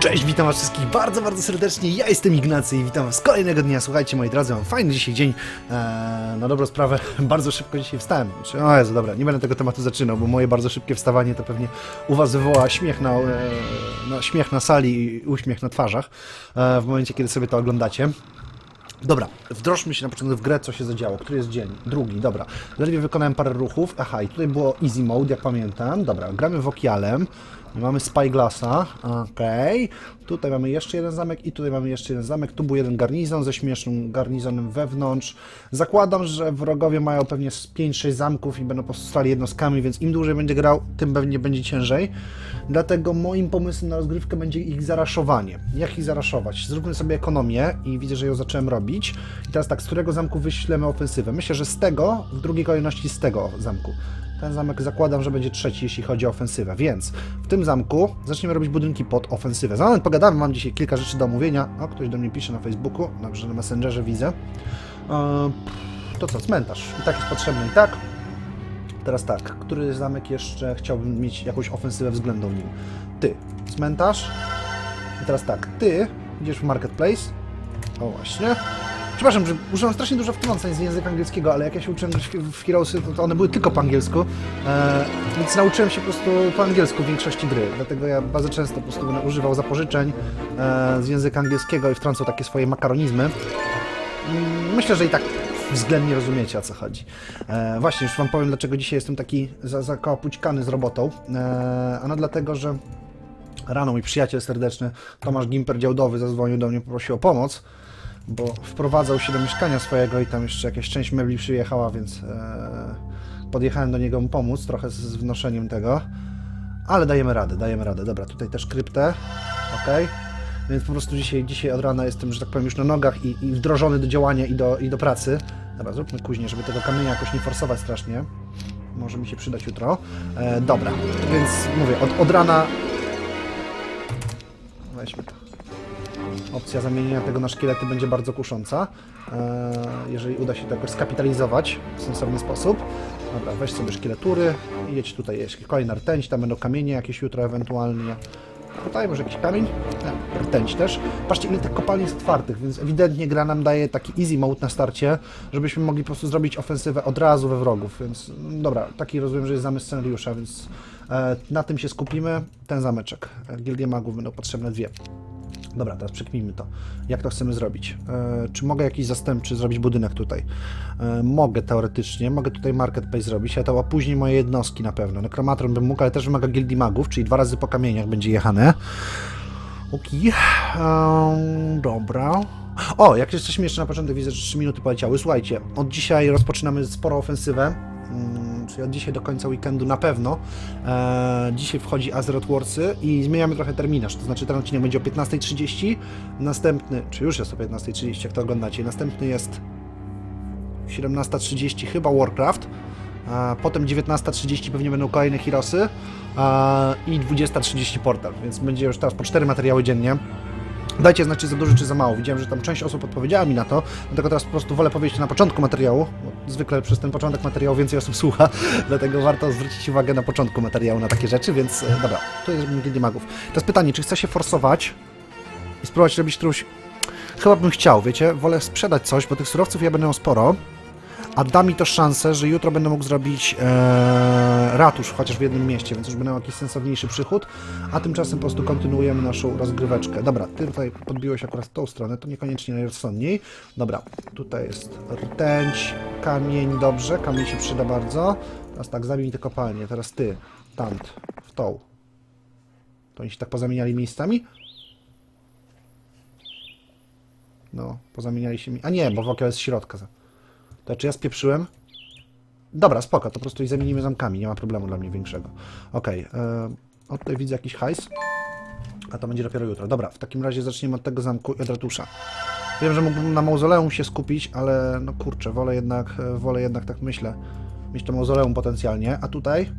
Cześć, witam was wszystkich bardzo, bardzo serdecznie. Ja jestem Ignacy i witam was kolejnego dnia. Słuchajcie, moi drodzy, mam fajny dzisiaj dzień. Eee, na dobrą sprawę, bardzo szybko dzisiaj wstałem. O Jezu, dobra, nie będę tego tematu zaczynał, bo moje bardzo szybkie wstawanie to pewnie u was wywoła śmiech na, e, na, śmiech na sali i uśmiech na twarzach e, w momencie, kiedy sobie to oglądacie. Dobra, wdrożmy się na początek w grę, co się zadziało. Który jest dzień? Drugi, dobra. Ledwie wykonałem parę ruchów. Aha, i tutaj było easy mode, jak pamiętam. Dobra, gramy Wokialem. Mamy Spyglassa, okej. Tutaj mamy jeszcze jeden zamek i tutaj mamy jeszcze jeden zamek. Tu był jeden garnizon ze śmiesznym garnizonem wewnątrz. Zakładam, że wrogowie mają pewnie z 5-6 zamków i będą po prostu stali jednostkami, więc im dłużej będzie grał, tym pewnie będzie ciężej. Dlatego moim pomysłem na rozgrywkę będzie ich zaraszowanie. Jak ich zaraszować? Zróbmy sobie ekonomię i widzę, że ją zacząłem robić. I teraz tak, z którego zamku wyślemy ofensywę? Myślę, że z tego, w drugiej kolejności z tego zamku. Ten zamek zakładam, że będzie trzeci, jeśli chodzi o ofensywę, więc w tym zamku zaczniemy robić budynki pod ofensywę. Za moment pogadamy, mam dzisiaj kilka rzeczy do omówienia. O, ktoś do mnie pisze na Facebooku, dobrze, na Messengerze widzę. Eee, to co, cmentarz. I tak jest potrzebny, i tak. Teraz tak, który zamek jeszcze chciałbym mieć jakąś ofensywę względem nim? Ty, cmentarz. I teraz tak, ty idziesz w marketplace. O właśnie. Przepraszam, że użyłem strasznie dużo wtrąceń z języka angielskiego, ale jak ja się uczyłem w- Heroesy, to, to one były tylko po angielsku, e, więc nauczyłem się po prostu po angielsku w większości gry, dlatego ja bardzo często po prostu będę używał zapożyczeń e, z języka angielskiego i wtrącał takie swoje makaronizmy. Mm, Myślę, że i tak względnie rozumiecie o co chodzi. E, właśnie, już Wam powiem, dlaczego dzisiaj jestem taki za- zakopućkany z robotą. E, ano dlatego, że rano mój przyjaciel serdeczny Tomasz Gimper Działdowy zadzwonił do mnie, poprosił o pomoc, bo wprowadzał się do mieszkania swojego i tam jeszcze jakaś część mebli przyjechała, więc e, podjechałem do niego mu pomóc trochę z, wnoszeniem tego. Ale dajemy radę, dajemy radę. Dobra, tutaj też kryptę. ok. Więc po prostu dzisiaj, dzisiaj od rana jestem, że tak powiem, już na nogach i, i wdrożony do działania i do, i do pracy. Dobra, zróbmy kuźnię, żeby tego kamienia jakoś nie forsować strasznie. Może mi się przydać jutro. E, dobra, więc mówię, od, od rana... Weźmy to. Opcja zamienienia tego na szkielety będzie bardzo kusząca, e, jeżeli uda się to jakoś skapitalizować w sensowny sposób. Dobra, weź sobie szkieletury i jedź tutaj, jest kolejna rtęć, tam będą kamienie jakieś jutro ewentualnie. Tutaj może jakiś kamień? Nie, rtęć też. Patrzcie ile tych kopalni jest otwartych, więc ewidentnie gra nam daje taki easy mode na starcie, żebyśmy mogli po prostu zrobić ofensywę od razu we wrogów, więc mm, dobra, taki rozumiem, że jest zamysł scenariusza, więc e, na tym się skupimy. Ten zameczek. Gildie magów będą potrzebne dwie. Dobra, teraz przekmijmy to. Jak to chcemy zrobić? E, czy mogę jakiś zastępczy zrobić budynek tutaj? E, mogę teoretycznie, mogę tutaj marketplace zrobić, ale to a później moje jednostki na pewno. Nekromatron bym mógł, ale też wymaga gildii magów, czyli dwa razy po kamieniach będzie jechane. Okej. Ehm, dobra. O, jak jesteśmy jeszcze na początek, widzę, że 3 minuty poleciały. Słuchajcie, od dzisiaj rozpoczynamy sporo ofensywę. Mm, czyli od dzisiaj do końca weekendu na pewno. E, dzisiaj wchodzi Azeroth Warsy i zmieniamy trochę terminarz. To znaczy ten odcinek będzie o 15.30, następny, czy już jest o 15.30, jak to oglądacie, następny jest 17.30 chyba Warcraft, potem 19.30 pewnie będą kolejne Heroesy a, i 20.30 Portal, więc będzie już teraz po 4 materiały dziennie. Dajcie znać, czy za dużo, czy za mało. Widziałem, że tam część osób odpowiedziała mi na to, dlatego teraz po prostu wolę powiedzieć na początku materiału, bo zwykle przez ten początek materiału więcej osób słucha, dlatego warto zwrócić uwagę na początku materiału na takie rzeczy, więc e, dobra, tu jest Gildii Magów. Teraz pytanie, czy chce się forsować i spróbować robić którąś... Chyba bym chciał, wiecie, wolę sprzedać coś, bo tych surowców ja będę miał sporo, a da mi to szansę, że jutro będę mógł zrobić e, ratusz chociaż w jednym mieście, więc już będę miał jakiś sensowniejszy przychód, a tymczasem po prostu kontynuujemy naszą rozgryweczkę. Dobra, ty tutaj podbiłeś akurat tą stronę, to niekoniecznie najrozsądniej. Dobra, tutaj jest rtęć, kamień, dobrze, kamień się przyda bardzo. Teraz tak, zabij te kopalnie, teraz ty, tant, w tą. To oni się tak pozamieniali miejscami? No, pozamieniali się mi... A nie, bo wokół jest środka. Czy ja spieprzyłem? Dobra, spoko, to po prostu ich zamienimy zamkami, nie ma problemu dla mnie większego. Okej, okay, o tutaj widzę jakiś hajs, a to będzie dopiero jutro. Dobra, w takim razie zaczniemy od tego zamku i od ratusza. Wiem, że mógłbym na mauzoleum się skupić, ale no kurczę, wolę jednak, e, wolę jednak tak myślę, mieć to mauzoleum potencjalnie, a tutaj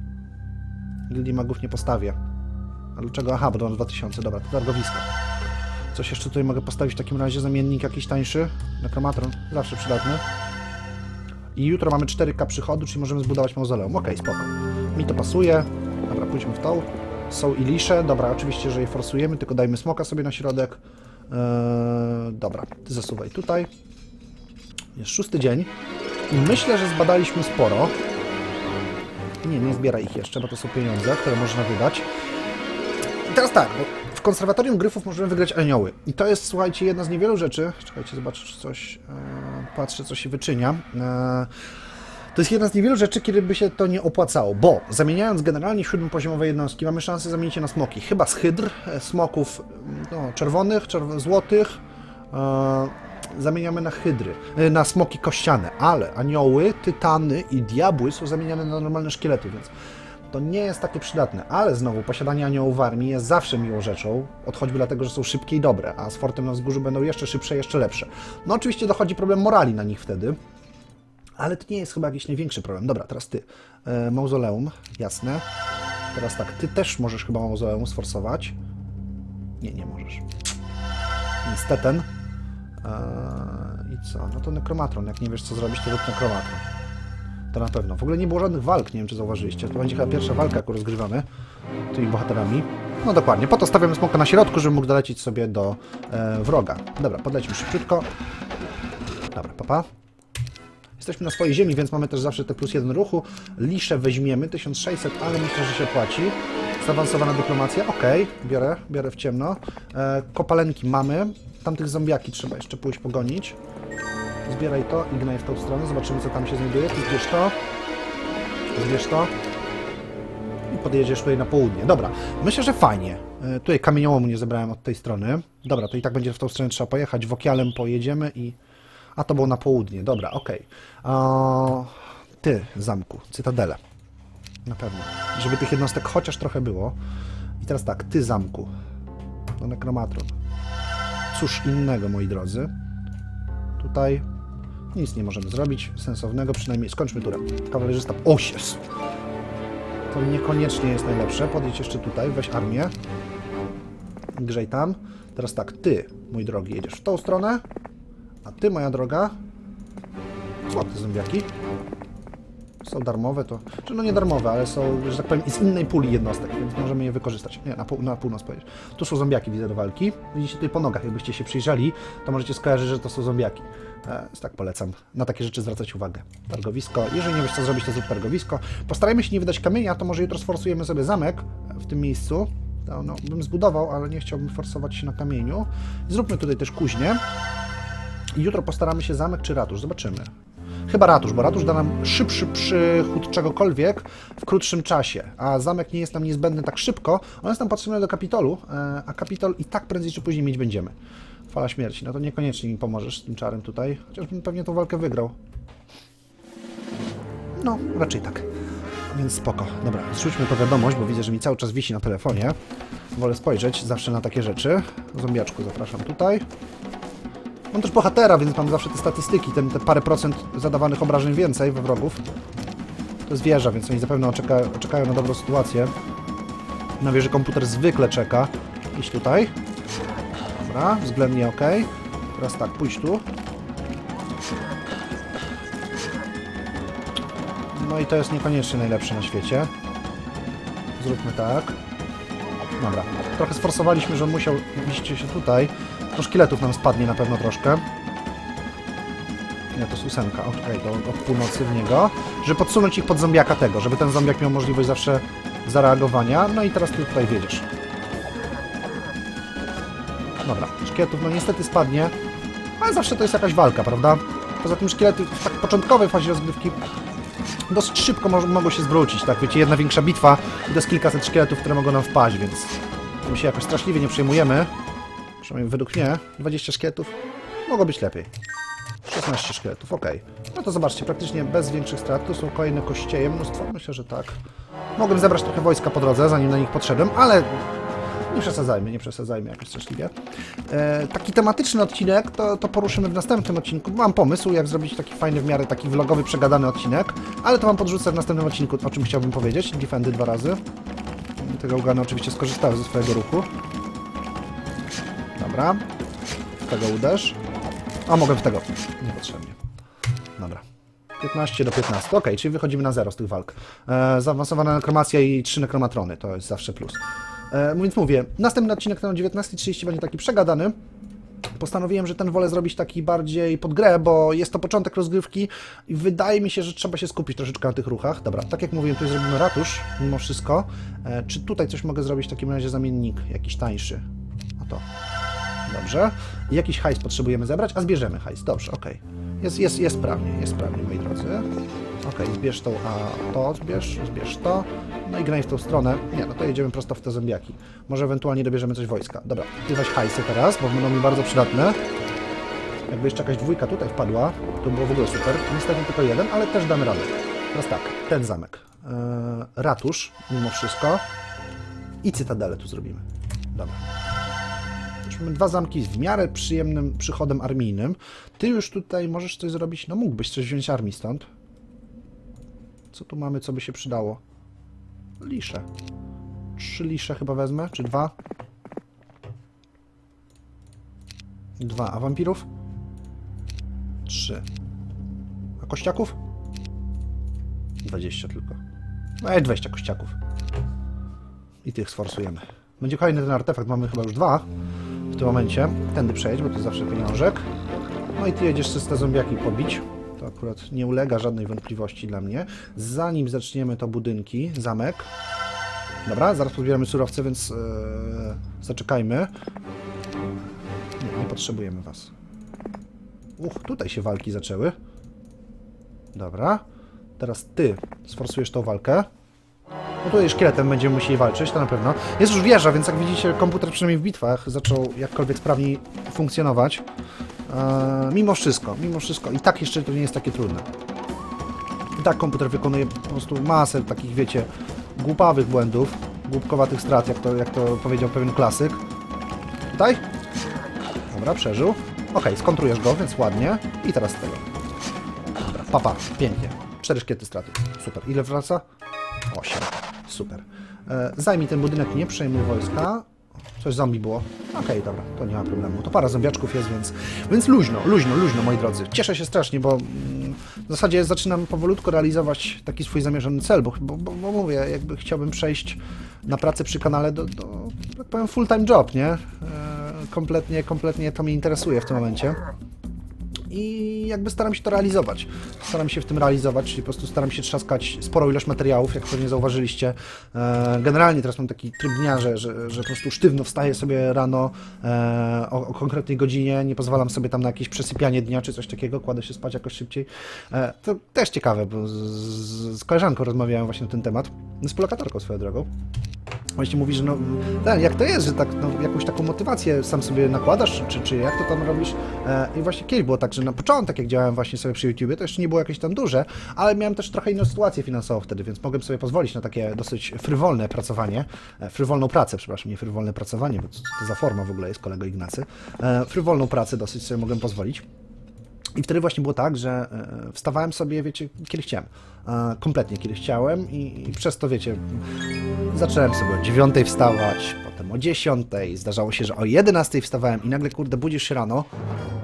Gildii Magów nie postawię. A dlaczego? Aha, bo to mam 2000, dobra, to targowisko. Coś jeszcze tutaj mogę postawić w takim razie, zamiennik jakiś tańszy, nekromatron, zawsze przydatny. I jutro mamy 4K przychodu, czyli możemy zbudować mauzoleum. Okej, spoko. Mi to pasuje. Dobra, pójdźmy w tą. Są i lisze. Dobra, oczywiście, że je forsujemy, tylko dajmy smoka sobie na środek. Eee, dobra, ty zasuwaj tutaj. Jest szósty dzień. I myślę, że zbadaliśmy sporo. Nie, nie zbieraj ich jeszcze, bo to są pieniądze, które można wydać. I teraz tak, bo w konserwatorium gryfów możemy wygrać anioły. I to jest, słuchajcie, jedna z niewielu rzeczy. Czekajcie, zobaczę, czy coś. E, patrzę, co się wyczynia. E, to jest jedna z niewielu rzeczy, kiedy by się to nie opłacało, bo zamieniając generalnie siódmopoziomowe jednostki, mamy szansę zamienić je na smoki. Chyba z hydr, e, smoków no, czerwonych, czerw złotych, e, zamieniamy na hydry, e, na smoki kościane, ale anioły, tytany i diabły są zamieniane na normalne szkielety, więc to nie jest takie przydatne, ale znowu posiadanie aniołów w armii jest zawsze miłą rzeczą, od choćby dlatego, że są szybkie i dobre, a z fortem na wzgórzu będą jeszcze szybsze, jeszcze lepsze. No oczywiście dochodzi problem morali na nich wtedy, ale to nie jest chyba jakiś największy problem. Dobra, teraz ty. E, mauzoleum, jasne. Teraz tak, ty też możesz chyba mauzoleum sforsować. Nie, nie możesz. Niestety. Eee, I co? No to nekromatron. Jak nie wiesz co zrobić, to rób nekromatron. To na pewno. W ogóle nie było żadnych walk, nie wiem czy zauważyliście. To będzie chyba pierwsza walka, jaką rozgrywamy tymi bohaterami. No dokładnie. Po to stawiamy smoka na środku, żeby mógł dolecieć sobie do e, wroga. Dobra, podlećmy szybciutko. Dobra, papa. Jesteśmy na swojej ziemi, więc mamy też zawsze te plus jeden ruchu. Lisze weźmiemy, 1600, ale myślę, że się płaci. Zaawansowana dyplomacja, ok, biorę, biorę w ciemno. E, kopalenki mamy. Tamtych zombiaki trzeba jeszcze pójść pogonić. Zbieraj to, ignaj w tą stronę, zobaczymy co tam się znajduje. Zbierz to. Zbierz to. I podjedziesz tutaj na południe. Dobra, myślę, że fajnie. E, tutaj kamieniołomu nie zebrałem od tej strony. Dobra, to i tak będzie w tą stronę trzeba pojechać. Wokialem pojedziemy i... A to było na południe, dobra, okej. Okay. Ty, zamku, cytadele. Na pewno. Żeby tych jednostek chociaż trochę było. I teraz tak, ty, zamku. No, nekromatron. Cóż innego, moi drodzy. Tutaj nic nie możemy zrobić sensownego, przynajmniej skończmy turę. Kawalerzysta. Osies! To niekoniecznie jest najlepsze. Podjedź jeszcze tutaj, weź armię. Grzej tam. Teraz tak, ty, mój drogi, jedziesz w tą stronę. A ty, moja droga, złote zombiaki. Są darmowe, to... Czy no nie darmowe, ale są, że tak powiem, z innej puli jednostek, więc możemy je wykorzystać. Nie, na, pół, na północ powiedzieć. Tu są zombiaki, widzę, do walki. Widzicie tutaj po nogach, jakbyście się przyjrzeli, to możecie skojarzyć, że to są zombiaki. E, więc tak polecam na takie rzeczy zwracać uwagę. Targowisko. Jeżeli nie wiesz, co zrobić, to zrób targowisko. Postarajmy się nie wydać kamienia, to może jutro sforsujemy sobie zamek w tym miejscu. To, no, bym zbudował, ale nie chciałbym forsować się na kamieniu. Zróbmy tutaj też kuźnię. I jutro postaramy się zamek czy ratusz, zobaczymy. Chyba ratusz, bo ratusz da nam szybszy przychód czegokolwiek w krótszym czasie, a zamek nie jest nam niezbędny tak szybko, on jest nam potrzebny do kapitolu, e, a kapitol i tak prędzej czy później mieć będziemy. Fala śmierci, no to niekoniecznie mi pomożesz z tym czarem tutaj, chociaż bym pewnie tą walkę wygrał. No, raczej tak. Więc spoko. Dobra, zrzućmy to wiadomość, bo widzę, że mi cały czas wisi na telefonie. Wolę spojrzeć zawsze na takie rzeczy. Zombiaczku, zapraszam tutaj. Mam też bohatera, więc mam zawsze te statystyki, ten, te parę procent zadawanych obrażeń więcej we wrogów. To jest wieża, więc oni zapewne oczeka, czekają na dobrą sytuację. Na wieży komputer zwykle czeka. Iść tutaj. Dobra, względnie ok. Teraz tak, pójdź tu. No i to jest niekoniecznie najlepsze na świecie. Zróbmy tak. Dobra, trochę sforsowaliśmy, że musiał iść się tutaj. To szkieletów nam spadnie na pewno troszkę. Nie, to jest ósemka. Okej, do, od północy w niego. Żeby podsunąć ich pod zombiaka tego, żeby ten zombiak miał możliwość zawsze zareagowania. No i teraz ty tutaj wiedziesz. Dobra, szkieletów no niestety spadnie. Ale zawsze to jest jakaś walka, prawda? Poza tym szkielety w tak początkowej fazie rozgrywki dosyć szybko mo mogą się zwrócić, tak? Wiecie, jedna większa bitwa i to jest kilkaset szkieletów, które mogą nam wpaść, więc tym się jakoś straszliwie nie przejmujemy. Przynajmniej według mnie 20 szkieletów mogło być lepiej. 16 szkieletów, ok. No to zobaczcie, praktycznie bez większych strat. Tu są kolejne kościeje, mnóstwo. Myślę, że tak. Mogłem zebrać trochę wojska po drodze, zanim na nich podszedłem, ale nie przesadzajmy, nie przesadzajmy jakoś straszliwie. E, taki tematyczny odcinek to, to poruszymy w następnym odcinku. Mam pomysł, jak zrobić taki fajny, w miarę taki vlogowy, przegadany odcinek, ale to wam podrzucę w następnym odcinku, o czym chciałbym powiedzieć. Defendy dwa razy. Tego ugany oczywiście skorzystały ze swojego ruchu. Dobra. W tego uderz. A, mogę w tego. Niepotrzebnie. Dobra. 15 do 15. Ok, czyli wychodzimy na zero z tych walk. E, zaawansowana nekromacja i 3 nekromatrony, to jest zawsze plus. E, więc mówię, następny odcinek na 19.30 będzie taki przegadany. Postanowiłem, że ten wolę zrobić taki bardziej pod grę, bo jest to początek rozgrywki i wydaje mi się, że trzeba się skupić troszeczkę na tych ruchach. Dobra, tak jak mówiłem, tu zrobimy ratusz, mimo wszystko. E, czy tutaj coś mogę zrobić w takim razie zamiennik, jakiś tańszy? O to. Dobrze. Jakiś hajs potrzebujemy zebrać, a zbierzemy hajs. Dobrze, okej. Jest, jest, jest sprawnie, jest sprawnie, moi drodzy. Okej, zbierz tą, a to zbierz, zbierz to. No i graj w tą stronę. Nie, no to jedziemy prosto w te zombiaki. Może ewentualnie dobierzemy coś wojska. Dobra, ty hajsy teraz, bo będą mi bardzo przydatne. Jakby jeszcze jakaś dwójka tutaj wpadła, to było w ogóle super. Niestety tylko jeden, ale też damy radę. Teraz tak, ten zamek. Eee, ratusz, mimo wszystko. I cytadelę tu zrobimy. Dobra. Mamy dwa zamki z w miarę przyjemnym przychodem armijnym. Ty już tutaj możesz coś zrobić, no mógłbyś coś wziąć armii stąd. Co tu mamy, co by się przydało? Lisze. Trzy lisze chyba wezmę, czy dwa? Dwa. A wampirów? Trzy. A kościaków? 20 tylko. No 20 kościaków. I tych sforsujemy. Będzie kolejny ten artefakt, mamy chyba już dwa tym momencie. Tędy przejdź, bo to zawsze pieniążek. No i ty jedziesz te zombiaki pobić. To akurat nie ulega żadnej wątpliwości dla mnie. Zanim zaczniemy to budynki, zamek. Dobra, zaraz pozbieramy surowce, więc yy, zaczekajmy. Nie, nie potrzebujemy was. Uch, tutaj się walki zaczęły. Dobra. Teraz ty sforsujesz tą walkę. No tutaj szkieletem będziemy musieli walczyć, to na pewno. Jest już wieża, więc jak widzicie, komputer przynajmniej w bitwach zaczął jakkolwiek sprawniej funkcjonować. Eee, mimo wszystko, mimo wszystko. I tak jeszcze to nie jest takie trudne. I tak komputer wykonuje po prostu masę takich, wiecie, głupawych błędów, głupkowatych strat, jak to, jak to powiedział pewien klasyk. Tutaj? Dobra, przeżył. Okej, skontrujesz go, więc ładnie. I teraz tego. Dobra, papa, pięknie. Cztery szkiety straty. Super. Ile wraca? 8. Super. E, zajmij ten budynek, nie przejmuj wojska. Coś zombie było. Okej, dobra, to nie ma problemu. To para zombiaczków jest, więc, więc luźno, luźno, luźno, moi drodzy. Cieszę się strasznie, bo mm, w zasadzie zaczynam powolutku realizować taki swój zamierzony cel, bo, bo, bo mówię, jakby chciałbym przejść na pracę przy kanale do, do tak powiem, full-time job, nie? E, kompletnie, kompletnie to mnie interesuje w tym momencie i jakby staram się to realizować. Staram się w tym realizować, czyli po prostu staram się trzaskać sporą ilość materiałów, jak pewnie zauważyliście. E, Generalnie teraz mam taki tryb dnia, że, że, że po prostu sztywno wstaję sobie rano e, o, o konkretnej godzinie, nie pozwalam sobie tam na jakieś przesypianie dnia czy coś takiego, kładę się spać jakoś szybciej. E, To też ciekawe, bo z, z, koleżanką rozmawiałem właśnie na ten temat, z polokatorką swoją drogą. Właśnie mówi, że no, tak, jak to jest, że tak, no, jakąś taką motywację sam sobie nakładasz, czy, czy jak to tam robisz. I właśnie kiedyś było tak, że na początek, jak działałem właśnie sobie przy YouTubie, to jeszcze nie było jakieś tam duże, ale miałem też trochę inną sytuację finansową wtedy, więc mogłem sobie pozwolić na takie dosyć frywolne pracowanie, e, frywolną pracę, przepraszam, nie frywolne pracowanie, bo to za forma w ogóle jest, kolego Ignacy. E, frywolną pracę dosyć sobie mogłem pozwolić. I wtedy właśnie było tak, że e, wstawałem sobie, wiecie, kiedy chciałem. Kompletnie kiedy chciałem i, przez to, wiecie, zacząłem sobie o 9 wstawać, o 10, zdarzało się, że o 11 wstawałem i nagle, kurde, budzisz się rano,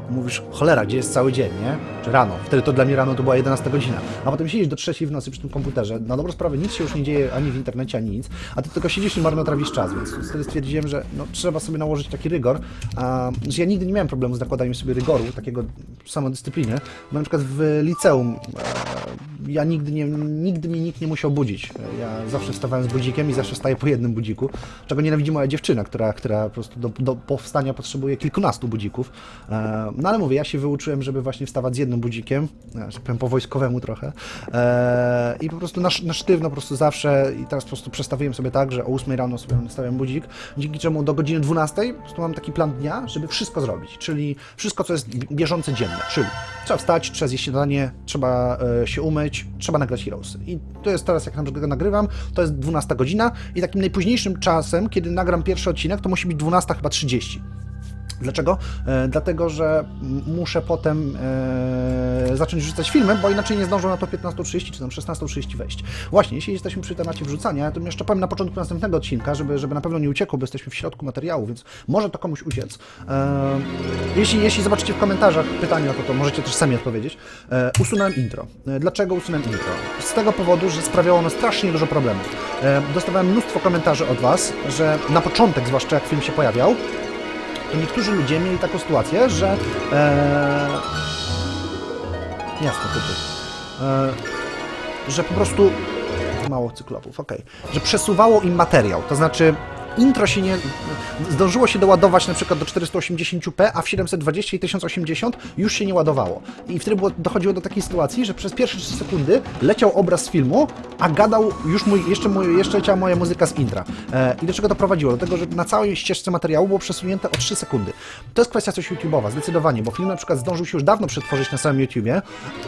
mówisz, cholera, gdzie jest cały dzień, nie? Czy rano. Wtedy to dla mnie rano to była 11 godzina. A potem siedzisz do 3 w nocy przy tym komputerze, na dobrą sprawę nic się już nie dzieje ani w internecie, ani nic, a ty tylko siedzisz i marnotrawisz czas, więc wtedy stwierdziłem, że no, trzeba sobie nałożyć taki rygor, a, że ja nigdy nie miałem problemu z nakładaniem sobie rygoru, takiego samodyscypliny, bo na przykład w liceum e, ja nigdy, nie, nigdy mi nikt nie musiał budzić. Ja zawsze wstawałem z budzikiem i zawsze wstaję po jednym budziku, czego nienawidzi moja dziewczyna, która, która po prostu do, do powstania potrzebuje kilkunastu budzików. E, No ale mówię, ja się wyuczyłem, żeby właśnie wstawać z jednym budzikiem, e, powiem po wojskowemu trochę e, i po prostu na, na sztywno po prostu zawsze i teraz po prostu przestawiłem sobie tak, że o 8 rano sobie nastawiam budzik, dzięki czemu do godziny 12 po prostu mam taki plan dnia, żeby wszystko zrobić, czyli wszystko, co jest bieżące dzienne, czyli trzeba wstać, trzeba zjeść śniadanie, trzeba się umyć, trzeba nagrać Heroesy. I to jest teraz, jak na przykład nagrywam, to jest 12 godzina i takim najpóźniejszym czasem, kiedy nagram pierwszy odcinek, to musi być 12 chyba 30. Dlaczego? E, dlatego, że muszę potem e, zacząć wrzucać filmy, bo inaczej nie zdążą na to 15.30 czy tam 16.30 wejść. Właśnie, jeśli jesteśmy przy temacie wrzucania, to jeszcze powiem na początku następnego odcinka, żeby, żeby na pewno nie uciekło, bo jesteśmy w środku materiału, więc może to komuś uciec. E, jeśli, jeśli zobaczycie w komentarzach pytanie o to, to możecie też sami odpowiedzieć. E, usunąłem intro. E, dlaczego usunąłem intro? Z tego powodu, że sprawiało ono strasznie dużo problemów. E, dostawałem mnóstwo komentarzy od Was, że na początek, zwłaszcza jak film się pojawiał, to niektórzy ludzie mieli taką sytuację, że. E, jasne, typy. E, że po prostu. Mało cyklopów, okej. Że przesuwało im materiał. To znaczy. Intro się nie. Zdążyło się doładować na przykład do 480p, a w 720 i 1080 już się nie ładowało. I wtedy było, dochodziło do takiej sytuacji, że przez pierwsze 3 sekundy leciał obraz z filmu, a gadał już mój, jeszcze, mój, jeszcze leciała moja muzyka z intra. E, I do czego to prowadziło? Do tego, że na całej ścieżce materiału było przesunięte o 3 sekundy. To jest kwestia coś YouTube'owa, zdecydowanie, bo film na przykład zdążył się już dawno przetworzyć na samym YouTubie,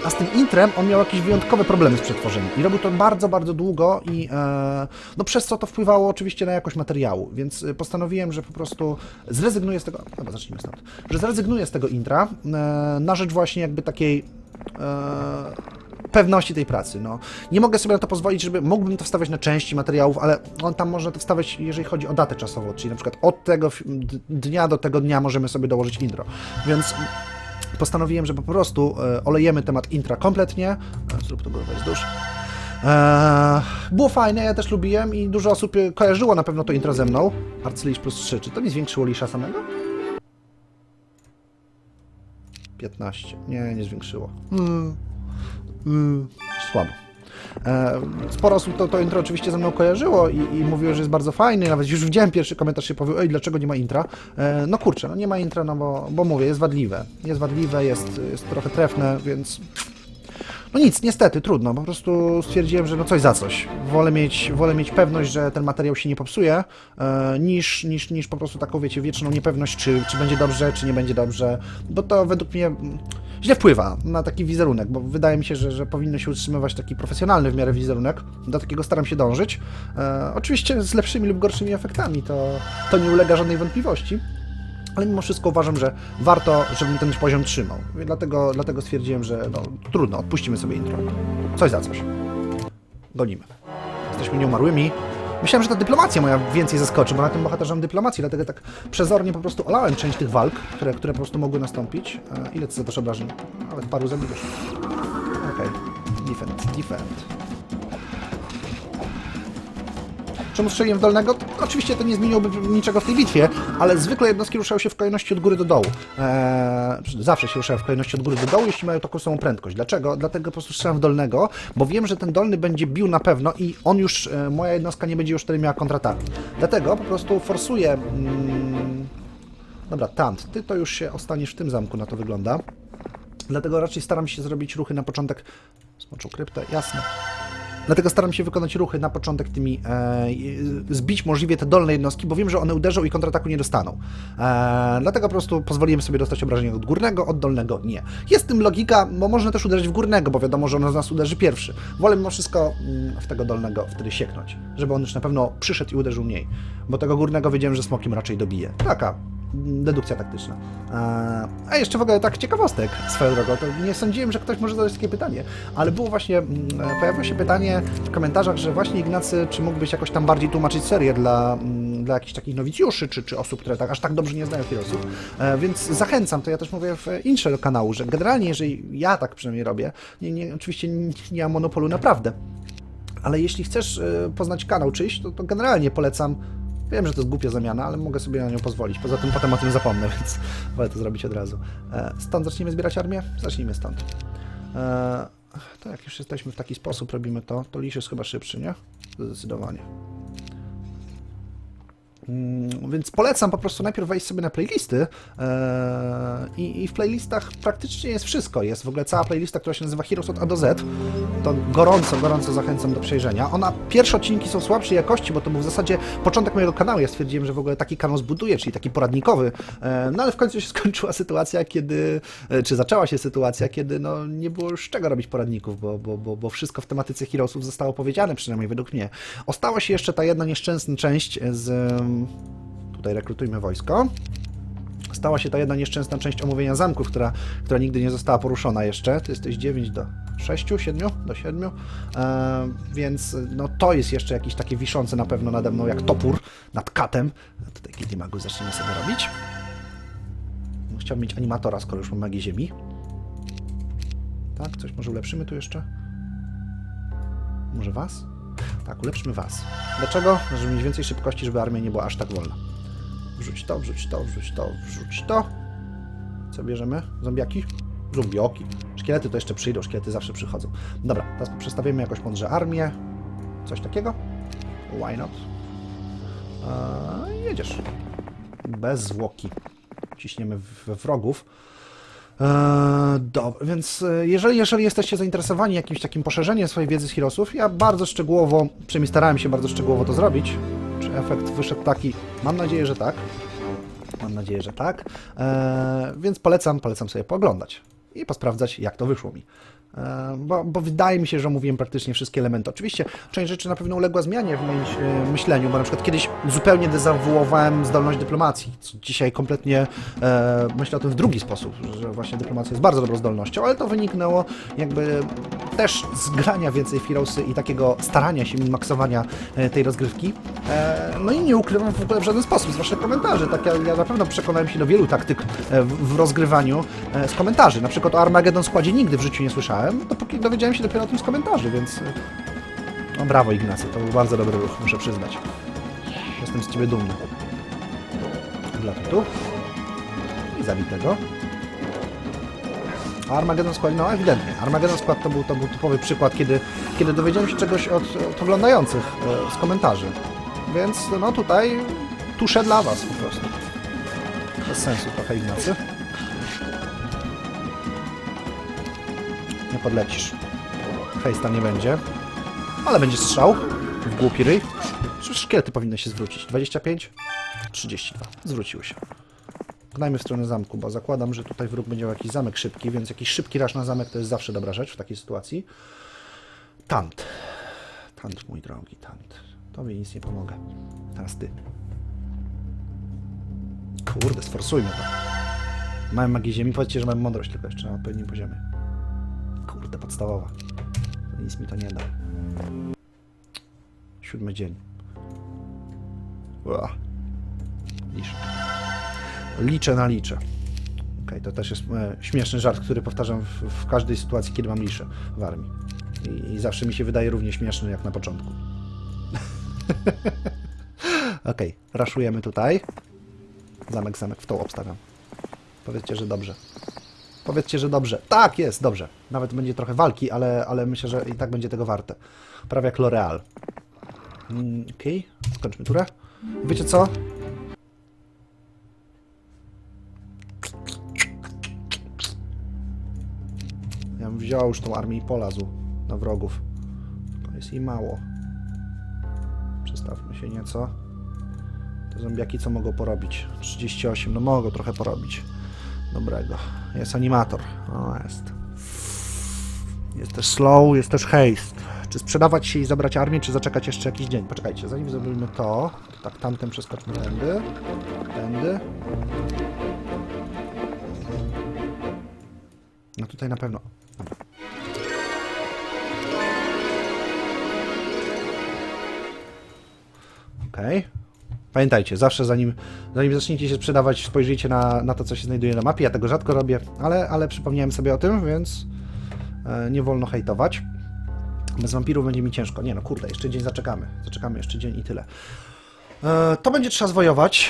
a z tym intrem on miał jakieś wyjątkowe problemy z przetworzeniem. I robił to bardzo, bardzo długo i e, no przez co to wpływało oczywiście na jakość materiału, więc e, postanowiłem, że po prostu zrezygnuję z tego, chyba zacznijmy stąd, że zrezygnuję z tego intra e, na rzecz właśnie jakby takiej e, pewności tej pracy. No. Nie mogę sobie na to pozwolić, żeby mógłbym to wstawiać na części materiałów, ale on tam można to wstawiać, jeżeli chodzi o datę czasową, czyli na przykład od tego dnia do tego dnia możemy sobie dołożyć intro. Więc postanowiłem, że po prostu e, olejemy temat intra kompletnie. Zrób to głowę wzdłuż. Eee, było fajne, ja też lubiłem i dużo osób kojarzyło na pewno to intro ze mną. Arclish plus 3. Czy to mi zwiększyło Lisza samego? 15. Nie, nie zwiększyło. Hmm. Hmm. Słabo. E, Sporo osób to, to intro oczywiście ze mną kojarzyło i, i mówiło, że jest bardzo fajny. Nawet już widziałem pierwszy komentarz się powie, ej, dlaczego nie ma intra? E, no kurczę, no nie ma intra, no bo, bo mówię, jest wadliwe. Jest wadliwe, jest, jest trochę trefne, więc no nic, niestety, trudno. Po prostu stwierdziłem, że no coś za coś. Wolę mieć, wolę mieć pewność, że ten materiał się nie popsuje, e, niż, niż, niż po prostu taką, wiecie, wieczną niepewność, czy, czy będzie dobrze, czy nie będzie dobrze, bo to według mnie mm, źle wpływa na taki wizerunek, bo wydaje mi się, że, że powinno się utrzymywać taki profesjonalny w miarę wizerunek. Do takiego staram się dążyć. E, oczywiście z lepszymi lub gorszymi efektami, to, to nie ulega żadnej wątpliwości ale mimo wszystko uważam, że warto, żebym ten poziom trzymał. Dlatego, dlatego stwierdziłem, że no, trudno, odpuścimy sobie intro. Coś za coś. Gonimy. Jesteśmy nieumarłymi. Myślałem, że ta dyplomacja moja więcej zaskoczy, bo na tym bohaterze mam dyplomację, dlatego tak przezornie po prostu olałem część tych walk, które, które po prostu mogły nastąpić. E, ile ty zadasz obrażeń? Nawet paru zabijesz. Okej. Defend, defend. Czemu strzeliłem w dolnego? Oczywiście to nie zmieniłoby niczego w tej bitwie, ale zwykle jednostki ruszają się w kolejności od góry do dołu. Eee, zawsze się ruszają w kolejności od góry do dołu, jeśli mają taką samą prędkość. Dlaczego? Dlatego po prostu strzelam w dolnego, bo wiem, że ten dolny będzie bił na pewno i on już, e, moja jednostka nie będzie już wtedy miała kontrataki. Dlatego po prostu forsuję... Mm, dobra, Tant, ty to już się ostaniesz w tym zamku, na to wygląda. Dlatego raczej staram się zrobić ruchy na początek... Smoczą kryptę, jasne. Dlatego staram się wykonać ruchy na początek tymi, e, zbić możliwie te dolne jednostki, bo wiem, że one uderzą i kontrataku nie dostaną. E, dlatego po prostu pozwoliłem sobie dostać obrażenia od górnego, od dolnego nie. Jest w tym logika, bo można też uderzyć w górnego, bo wiadomo, że on z nas uderzy pierwszy. Wolę mimo wszystko mm, w tego dolnego wtedy sieknąć, żeby on już na pewno przyszedł i uderzył mniej. Bo tego górnego wiedziałem, że smokiem raczej dobije. Taka dedukcja taktyczna. E, A jeszcze w ogóle tak ciekawostek swoją drogą, to nie sądziłem, że ktoś może zadać takie pytanie, ale było właśnie, mm, e, pojawiło się pytanie w komentarzach, że właśnie Ignacy, czy mógłbyś jakoś tam bardziej tłumaczyć serię dla, mm, dla jakichś takich nowicjuszy, czy, czy osób, które tak, aż tak dobrze nie znają Heroesów, e, więc zachęcam, to ja też mówię w intrze do kanału, że generalnie, jeżeli ja tak przynajmniej robię, nie, nie, oczywiście nie, nie mam monopolu naprawdę, ale jeśli chcesz poznać kanał czyjś, to, to generalnie polecam. Wiem, że to jest głupia zamiana, ale mogę sobie na nią pozwolić. Poza tym potem o tym zapomnę, więc wolę to zrobić od razu. E, Stąd zaczniemy zbierać armię? Zacznijmy stąd. E, To jak już jesteśmy w taki sposób, robimy to, to Lisz jest chyba szybszy, nie? Zdecydowanie. Mm, Więc polecam po prostu najpierw wejść sobie na playlisty e, i, w playlistach praktycznie jest wszystko. Jest w ogóle cała playlista, która się nazywa Heroes od A do Z. To gorąco, gorąco zachęcam do przejrzenia. Ona, pierwsze odcinki są słabszej jakości, bo to był w zasadzie początek mojego kanału. Ja stwierdziłem, że w ogóle taki kanał zbuduję, czyli taki poradnikowy. E, No ale w końcu się skończyła sytuacja, kiedy, e, czy zaczęła się sytuacja, kiedy no, nie było już czego robić poradników, bo, bo, bo, bo wszystko w tematyce Heroesów zostało powiedziane, przynajmniej według mnie. Ostała się jeszcze ta jedna nieszczęsna część z... Tutaj rekrutujmy wojsko. Stała się ta jedna nieszczęsna część omówienia zamków, która, która nigdy nie została poruszona jeszcze. Ty jesteś 9 do 6, 7 do 7, e, więc no to jest jeszcze jakieś takie wiszące na pewno nade mną jak topór nad katem. A Tutaj Kitty Magu zaczniemy sobie robić. Chciałbym mieć animatora, skoro już mam magię ziemi. Tak, coś może ulepszymy tu jeszcze? Może was? Tak, ulepszmy was. Dlaczego? Żeby mieć więcej szybkości, żeby armia nie była aż tak wolna. Wrzuć to, wrzuć to, wrzuć to, wrzuć to. Co bierzemy? Zombiaki? Zombioki. Szkielety to jeszcze przyjdą, szkielety zawsze przychodzą. Dobra, teraz przestawimy jakoś mądrze armię. Coś takiego? Why not? Eee, jedziesz. Bez zwłoki. Ciśniemy we wrogów. Eee, dobra, więc e, jeżeli, jeżeli jesteście zainteresowani jakimś takim poszerzeniem swojej wiedzy z Heroesów, ja bardzo szczegółowo, przynajmniej starałem się bardzo szczegółowo to zrobić. Czy efekt wyszedł taki? Mam nadzieję, że tak. Mam nadzieję, że tak. Eee, więc polecam, polecam sobie pooglądać i posprawdzać, jak to wyszło mi. Eee, Bo, bo wydaje mi się, że omówiłem praktycznie wszystkie elementy. Oczywiście część rzeczy na pewno uległa zmianie w moim e, myśleniu, bo na przykład kiedyś zupełnie dezawuowałem zdolność dyplomacji. co Dzisiaj kompletnie e, myślę o tym w drugi sposób, że właśnie dyplomacja jest bardzo dobrą zdolnością, ale to wyniknęło jakby też z grania więcej w Heroesy i takiego starania się min-maksowania e, tej rozgrywki. E, no i nie ukrywam w ogóle w żaden sposób z waszych komentarzy. Tak ja, ja na pewno przekonałem się do wielu taktyk e, w, w rozgrywaniu e, z komentarzy. Na przykład o Armageddon składzie nigdy w życiu nie słyszałem, dopóki dowiedziałem się dopiero o tym z komentarzy, więc... e, No brawo Ignacy, to był bardzo dobry ruch, muszę przyznać. Jestem z ciebie dumny. Dla tu. I zabitego. A Armageddon Squad, no ewidentnie. Armageddon Squad to był, to był typowy przykład, kiedy, kiedy dowiedziałem się czegoś od, od oglądających e, z komentarzy. Więc no tutaj tuszę dla Was po prostu. Bez sensu trochę Ignacy. Podlecisz. Hejsta nie będzie. Ale będzie strzał w głupi ryj. Szkielety powinny się zwrócić. 25? 32. Zwróciły się. Gnajmy w stronę zamku, bo zakładam, że tutaj wróg będzie miał jakiś zamek szybki, więc jakiś szybki rasz na zamek to jest zawsze dobra rzecz w takiej sytuacji. Tant. Tant, mój drogi, tant. Tobie nic nie pomogę. Teraz ty. Kurde, sforsujmy to. Mamy magię ziemi, powiedzcie, że mamy mądrość tylko jeszcze na odpowiednim poziomie. Kurde, podstawowa. Nic mi to nie da. Siódmy dzień. Ua. Liczę. Liczę na liczę. Okej, to też jest e, śmieszny żart, który powtarzam w, w każdej sytuacji, kiedy mam liszę w armii. I, I zawsze mi się wydaje równie śmieszny jak na początku. Okej, raszujemy tutaj. Zamek, zamek, w tą obstawiam. Powiedzcie, że dobrze. Powiedzcie, że dobrze. Tak, jest, dobrze. Nawet będzie trochę walki, ale, ale myślę, że i tak będzie tego warte. Prawie jak L'Oreal. Mm, Okej, skończmy turę. Wiecie co? Ja bym wziął już tą armię i polazł na wrogów. To jest i mało. Przestawmy się nieco. Te zombiaki co mogą porobić? 38, no mogą trochę porobić. Dobrego. Jest animator. O, jest. Jest też slow, jest też haste. Czy sprzedawać się i zabrać armię, czy zaczekać jeszcze jakiś dzień? Poczekajcie, zanim zrobimy to, tak tamten przeskoczmy tędy, tędy. No tutaj na pewno. Okej. Pamiętajcie, zawsze zanim, zanim zaczniecie się sprzedawać, spojrzyjcie na, na to, co się znajduje na mapie. Ja tego rzadko robię, ale, ale przypomniałem sobie o tym, więc e, nie wolno hejtować. Bez wampirów będzie mi ciężko. Nie no, kurde, jeszcze dzień zaczekamy. Zaczekamy jeszcze dzień i tyle. E, to będzie trzeba zwojować.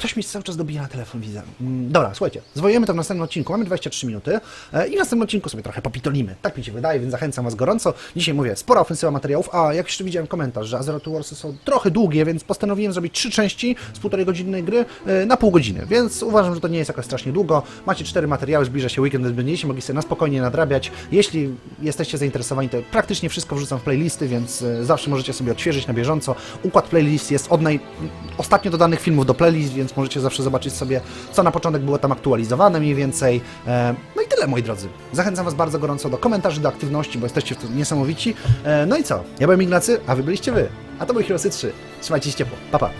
Ktoś mi cały czas dobija na telefon, widzę. Mm, Dobra, słuchajcie, zwojujemy to w następnym odcinku. Mamy 23 minuty e, i w następnym odcinku sobie trochę popitolimy. Tak mi się wydaje, więc zachęcam Was gorąco. Dzisiaj mówię, spora ofensywa materiałów, a jak jeszcze widziałem komentarz, że Azero to Warsy są trochę długie, więc postanowiłem zrobić trzy części z półtorej godzinnej gry e, na pół godziny, więc uważam, że to nie jest jakoś strasznie długo. Macie cztery materiały, zbliża się weekend, więc będziecie mogli sobie na spokojnie nadrabiać. Jeśli jesteście zainteresowani, to praktycznie wszystko wrzucam w playlisty, więc e, zawsze możecie sobie odświeżyć na bieżąco. Układ playlist jest od naj... ostatnio dodanych filmów do playlist, więc możecie zawsze zobaczyć sobie, co na początek było tam aktualizowane mniej więcej. E, No i tyle, moi drodzy. Zachęcam Was bardzo gorąco do komentarzy, do aktywności, bo jesteście w tym niesamowici. E, No i co? Ja byłem Ignacy, a Wy byliście Wy. A to był Heroesy 3. Trzymajcie się ciepło. Pa, pa.